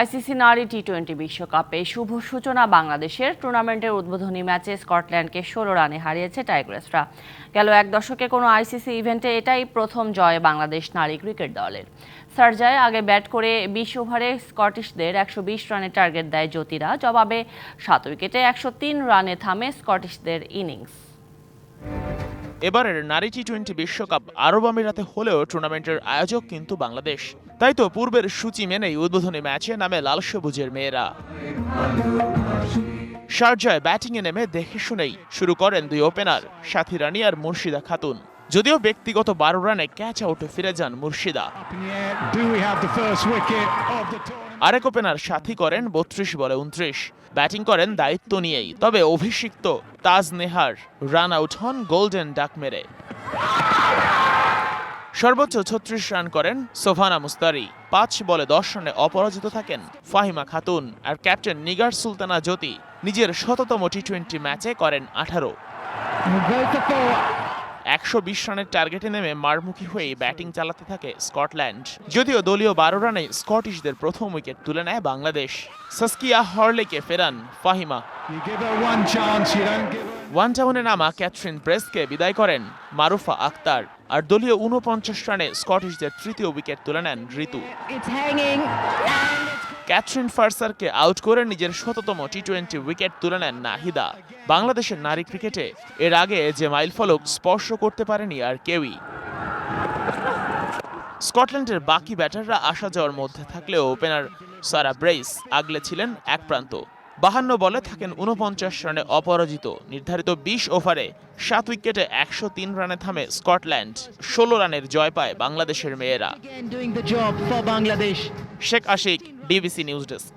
ICC নারী T twenty বিশ্বকাপে শুভ সূচনা বাংলাদেশের টুর্নামেন্টের উদ্বোধনী ম্যাচে স্কটল্যান্ডকে ষোলো রানে হারিয়েছে টাইগ্রেসরা। গেল এক দশকে কোনো আইসিসি ইভেন্টে এটাই প্রথম জয় বাংলাদেশ নারী ক্রিকেট দলের। সার্জায় আগে ব্যাট করে বিশ ওভারে স্কটিশদের একশো বিশ রানের টার্গেট দেয় জ্যোতিরা, জবাবে সাত উইকেটে একশো তিন রানে থামে স্কটিশদের ইনিংস। এবারের নারী টি টোয়েন্টি বিশ্বকাপ আরব আমিরাতে হলেও টুর্নামেন্টের আয়োজক কিন্তু বাংলাদেশ। তাই তো পূর্বের সূচি মেনেই উদ্বোধনী ম্যাচে নামে লাল সবুজের মেয়েরা। শারজায় ব্যাটিংয়ে নেমে দেখে শুনেই শুরু করেন দুই ওপেনার সাথী রানী আর মুর্শিদা খাতুন। যদিও ব্যক্তিগত বারো রানে ক্যাচ আউটে ফিরে যান মুর্শিদা? আরেক ওপেনার সাথী করেন বত্রিশ বলে উনত্রিশ। ব্যাটিং করেন দায়িত্ব নিয়েই তবে অভিষিক্ত তাজ নেহার রান আউট হন গোল্ডেন ডাক মেরে। সর্বোচ্চ ছত্রিশ রান করেন সোফানা মুস্তারি পাঁচ বলে দশ রানে অপরাজিত থাকেন ফাহিমা খাতুন আর ক্যাপ্টেন নিগার সুলতানা জ্যোতি। নিজের শততম টি টোয়েন্টি ম্যাচে করেন আঠারো। একশো বিশ রানের টার্গেটে নেমে মারমুখী হয়ে ব্যাটিং চালাতে থাকে স্কটল্যান্ড। যদিও দলীয় বারো রানে স্কটিশদের প্রথম উইকেট তুলে নেয় বাংলাদেশ। সাস্কিয়া হরলেকে ফেরান ফাহিমা। ওয়ান টাউনে নামা ক্যাথরিন ব্রেসকে বিদায় করেন মারুফা আক্তার। আর দলীয় উনপঞ্চাশ রানে স্কটিশদের তৃতীয় উইকেট তুলে নেন ঋতু। ক্যাথরিন ফার্সারকে আউট করে নিজের শততম টি টোয়েন্টি উইকেট তুলে নেন নাহিদা। বাংলাদেশের নারী ক্রিকেটে এর আগে যে মাইলফলক স্পর্শ করতে পারেনি আর কেউই। স্কটল্যান্ডের বাকি ব্যাটাররা আসা যাওয়ার মধ্যে থাকলেও ওপেনার সারা ব্রেইস আগলে ছিলেন এক প্রান্ত। বাহান্ন বলে থাকেন উনপঞ্চাশ রানে অপরাজিত। নির্ধারিত বিশ ওভারে সাত উইকেটে একশো তিন রানে থামে স্কটল্যান্ড। ষোলো রানের জয় পায় বাংলাদেশের মেয়েরা. Sheikh Ashik DBC news desk.